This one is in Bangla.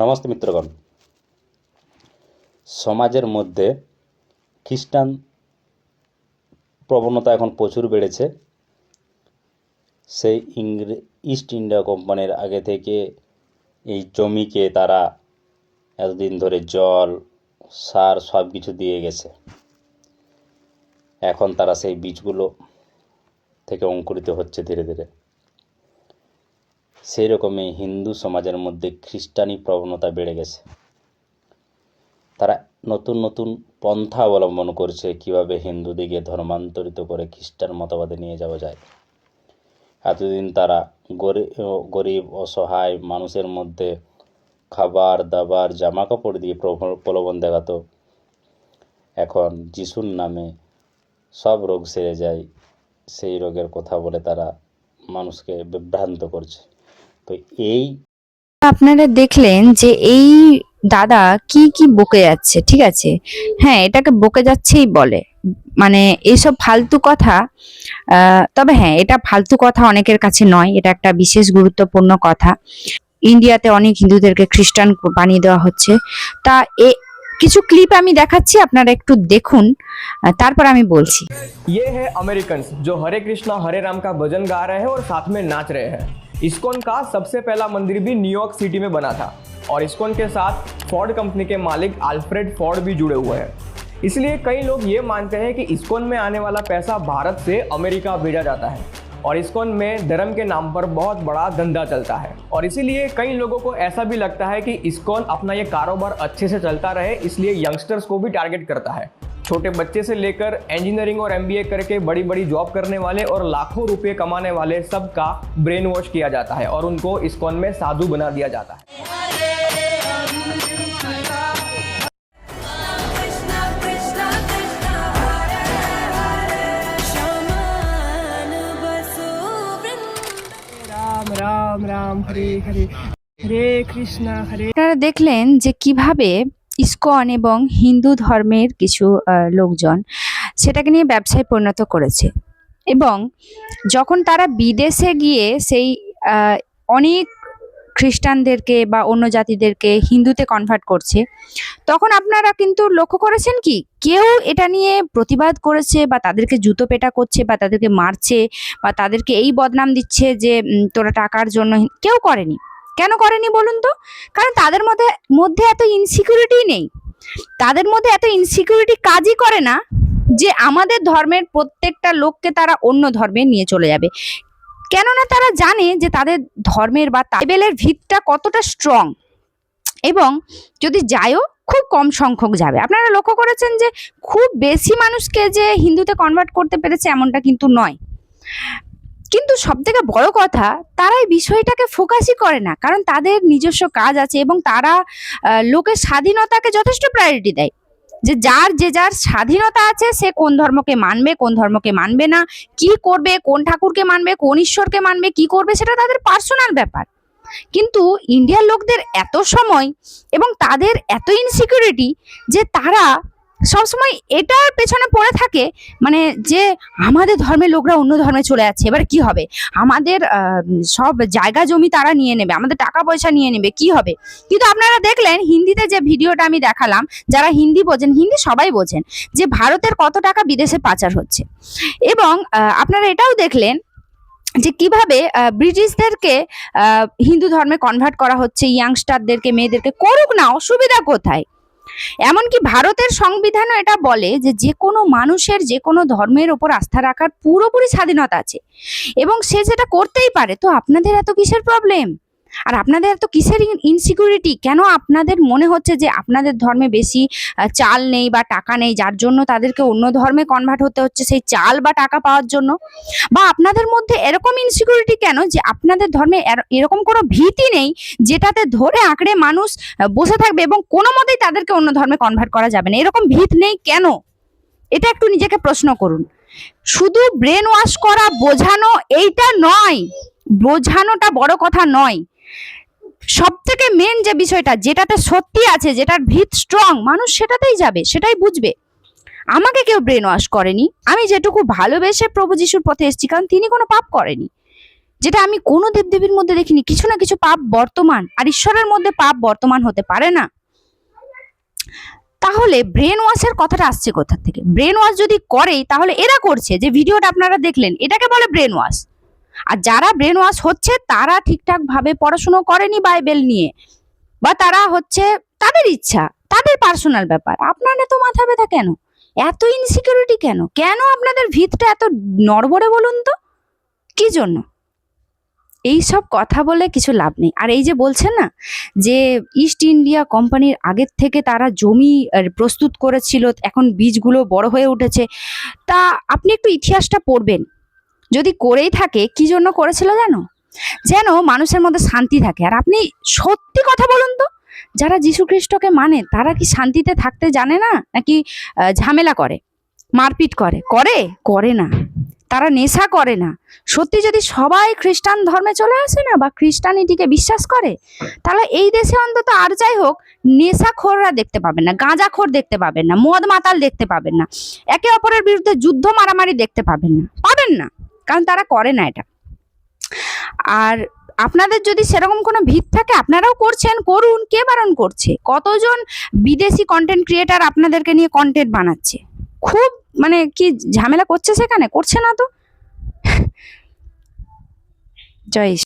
নমস্তে মিত্রগণ। সমাজের মধ্যে খ্রিস্টান প্রবণতা এখন প্রচুর বেড়েছে। সেই ইংরে, ইস্ট ইন্ডিয়া কোম্পানির আগে থেকে এই জমিকে তারা এতদিন ধরে জল, সার সব কিছু দিয়ে গেছে। এখন তারা সেই বীজগুলো থেকে অঙ্কুরিত হচ্ছে ধীরে ধীরে। সেই রকমই হিন্দু সমাজের মধ্যে খ্রিস্টানি প্রবণতা বেড়ে গেছে। তারা নতুন নতুন পন্থা অবলম্বন করছে, কীভাবে হিন্দুদিকে ধর্মান্তরিত করে খ্রিস্টান মতবাদে নিয়ে যাওয়া যায়। এতদিন তারা গরিব, অসহায় মানুষের মধ্যে খাবার, দাবার জামা কাপড় দিয়ে প্রলোভন দেখাতো। এখন যিশুর নামে সব রোগ সেরে যায়, সেই রোগের কথা বলে তারা মানুষকে বিভ্রান্ত করছে। তো এই আপনারা দেখলেন যে এই দাদা কি কি বকে যাচ্ছে ঠিক আছে হ্যাঁ এটাকে বকে যাচ্ছেই বলে মানে এইসব ফালতু কথা আহ, তবে হ্যাঁ এটা ফালতু কথা অনেকের কাছে নয় এটা একটা বিশেষ গুরুত্বপূর্ণ কথা ইন্ডিয়াতে অনেক হিন্দুদেরকে খ্রিস্টান বানিয়ে দেওয়া হচ্ছে তা এ কিছু ক্লিপ আমি দেখাচ্ছি আপনারা একটু দেখুন আহ, তারপর আমি বলছি ये है अमेरिकन जो हरे कृष्णा हरे राम का भजन गा रहे हैं और साथ में नाच रहे हैं इस्कॉन का सबसे पहला मंदिर भी न्यूयॉर्क सिटी में बना था और इस्कॉन के साथ फोर्ड कंपनी के मालिक अल्फ्रेड फोर्ड भी जुड़े हुए हैं। इसलिए कई लोग ये मानते हैं कि इस्कॉन में आने वाला पैसा भारत से अमेरिका भेजा जाता है और इस्कॉन में धर्म के नाम पर बहुत बड़ा धंधा चलता है। और इसीलिए कई लोगों को ऐसा भी लगता है कि इस्कॉन अपना ये कारोबार अच्छे से चलता रहे, इसलिए यंगस्टर्स को भी टारगेट करता है। छोटे बच्चे से लेकर इंजीनियरिंग और एमबीए करके बड़ी बड़ी जॉब करने वाले और लाखों रुपए कमाने वाले सबका ब्रेन वॉश किया जाता है और उनको इस्कॉन में साधु बना दिया जाता है Krishna Krishna Krishna Hare Hare Shaman Basu Vrindavan Ram Ram Ram Hare Hare Hare Krishna हरे আপনারা দেখলেন যে কিভাবে ইসকন এবং হিন্দু ধর্মের কিছু লোকজন সেটাকে নিয়ে ব্যবসায় পরিণত করেছে। এবং যখন তারা বিদেশে গিয়ে সেই অনেক খ্রিস্টানদেরকে বা অন্য জাতিদেরকে হিন্দুতে কনভার্ট করছে, তখন আপনারা কিন্তু লক্ষ্য করেছেন কি? কেউ এটা নিয়ে প্রতিবাদ করেছে বা তাদেরকে জুতো পেটা করছে বা তাদেরকে মারছে বা তাদেরকে এই বদনাম দিচ্ছে যে তোরা টাকার জন্য কেউ করেনি। কেন করেনি বলুন তো? কারণ তাদের মধ্যে মধ্যে এত ইনসিকিউরিটি নেই। তাদের মধ্যে এত ইনসিকিউরিটি কাজই করে না যে আমাদের ধর্মের প্রত্যেকটা লোককে তারা অন্য ধর্মে নিয়ে চলে যাবে। কেননা তারা জানে যে তাদের ধর্মের বা টাইবেলের ভিতটা কতটা স্ট্রং এবং যদি যায়ও, খুব কম সংখ্যক যাবে। আপনারা লক্ষ্য করেছেন যে খুব বেশি মানুষকে যে হিন্দুতে কনভার্ট করতে পেরেছে এমনটা কিন্তু নয়। কিন্তু সব থেকে বড় কথা, তারা এই বিষয়টাকে ফোকাসই করে না। কারণ তাদের নিজস্ব কাজ আছে এবং তারা লোকের স্বাধীনতাকে যথেষ্ট প্রায়োরিটি দেয়। যে যার যে যার স্বাধীনতা আছে, সে কোন ধর্মকে মানবে, কোন ধর্মকে মানবে না, কি করবে, কোন ঠাকুরকে মানবে, কোন ঈশ্বরকে মানবে, কি করবে, সেটা তাদের পার্সোনাল ব্যাপার। কিন্তু ইন্ডিয়ার লোকদের এত সময় এবং তাদের এত ইনসিকিউরিটি যে তারা সবসময় এটার পেছনে পড়ে থাকে মানে যে আমাদের ধর্মের লোকরা অন্য ধর্মে চলে যাচ্ছে, এবার কি হবে? আমাদের সব জায়গা জমি তারা নিয়ে নেবে, আমাদের টাকা পয়সা নিয়ে নেবে, কি হবে? কিন্তু আপনারা দেখলেন, হিন্দিতে যে ভিডিওটা আমি দেখালাম, যারা হিন্দি বোঝেন, হিন্দি সবাই বোঝেন, যে ভারতের কত টাকা বিদেশে পাচার হচ্ছে। এবং আপনারা এটাও দেখলেন যে কীভাবে ব্রিটিশদেরকে হিন্দু ধর্মে কনভার্ট করা হচ্ছে ইয়াংস্টারদেরকে মেয়েদেরকে, করুক না, অসুবিধা কোথায়? এমনকি ভারতের সংবিধানও এটা বলে যে যে কোনো মানুষের যে কোনো ধর্মের ওপর আস্থা রাখার পুরোপুরি স্বাধীনতা আছে। এবং সে সেটা করতেই পারে, তো আপনাদের এত কিসের প্রবলেম আর আপনাদের এত কিসের ইনসিকিউরিটি কেন আপনাদের মনে হচ্ছে যে আপনাদের ধর্মে বেশি চাল নেই বা টাকা নেই, যার জন্য তাদেরকে অন্য ধর্মে কনভার্ট হতে হচ্ছে? সেই চাল বা টাকা পাওয়ার জন্য? বা আপনাদের মধ্যে এরকম ইনসিকিউরিটি কেন যে আপনাদের ধর্মে এরকম কোনো ভীতি নেই, যেটাতে ধরে আঁকড়ে মানুষ বসে থাকবে এবং কোনো মতেই তাদেরকে অন্য ধর্মে কনভার্ট করা যাবে না? এরকম ভীত নেই কেন? এটা একটু নিজেকে প্রশ্ন করুন। শুধু ব্রেন ওয়াশ করা বোঝানো এইটা নয়, বোঝানোটা বড় কথা নয়। সব থেকে মেন যে বিষয়টা, যেটাতে সত্যি আছে, যেটার ভিত স্ট্রং মানুষ সেটাতেই যাবে, সেটাই বুঝবে। আমাকে কেউ ব্রেন ওয়াশ করেনি, আমি যেটুকু ভালোবেসে প্রভু যিশুর পথে এসেছি, কারণ তিনি কোনো পাপ করেনি। যেটা আমি কোনো দেবদেবীর মধ্যে দেখিনি, কিছু না কিছু পাপ বর্তমান, আর ঈশ্বরের মধ্যে পাপ বর্তমান হতে পারে না। তাহলে ব্রেন ওয়াশের কথাটা আসছে কোথা থেকে? ব্রেন ওয়াশ যদি করেই, তাহলে এরা করছে, যে ভিডিওটা আপনারা দেখলেন, এটাকে বলে ব্রেন ওয়াশ আর যারা ব্রেন ওয়াশ হচ্ছে, তারা ঠিকঠাক ভাবে পড়াশুনো করেনি বাইবেল নিয়ে। বা তারা হচ্ছে তাদের ইচ্ছা, তাদের পার্সোনাল ব্যাপার। আপনার এত মাথা ব্যথা কেন? এত ইনসিকিউরিটি কেন? কেন আপনাদের ভিতটা এত নড়বড়ে বলুন তো? কি জন্য? এই সব কথা বলে কিছু লাভ নেই। আর এই যে বলছেন না, যে ইস্ট ইন্ডিয়া কোম্পানির আগের থেকে তারা জমি প্রস্তুত করেছিল, এখন বীজগুলো বড় হয়ে উঠেছে। তা আপনি একটু ইতিহাসটা পড়বেন। যদি করেই থাকে, কি জন্য করেছিল জানো? যেন মানুষের মধ্যে শান্তি থাকে। আর আপনি সত্যি কথা বলুন তো, যারা যীশু খ্রিস্টকে মানে তারা কি শান্তিতে থাকতে জানে না? নাকি ঝামেলা করে, মারপিট করে? করে? করে না। তারা নেশা করে না। সত্যি যদি সবাই খ্রিস্টান ধর্মে চলে আসে না বা খ্রিস্টানিটিকে বিশ্বাস করে, তাহলে এই দেশে অন্তত আর যাই হোক, নেশাখোররা দেখতে পাবেন না, গাঁজাখোর দেখতে পাবেন না, মদ মাতাল দেখতে পাবেন না, একে অপরের বিরুদ্ধে যুদ্ধ মারামারি দেখতে পাবেন না পাবেন না। কারণ তারা করে না এটা। আর আপনাদের যদি সেরকম কোনো ভিত থাকে, আপনারাও করছেন, করুন, কে বারণ করছে? কতজন বিদেশি কন্টেন্ট ক্রিয়েটার আপনাদেরকে নিয়ে কন্টেন্ট বানাচ্ছে? খুব মানে কি ঝামেলা করছে সেখানে? করছে না তো? জয়।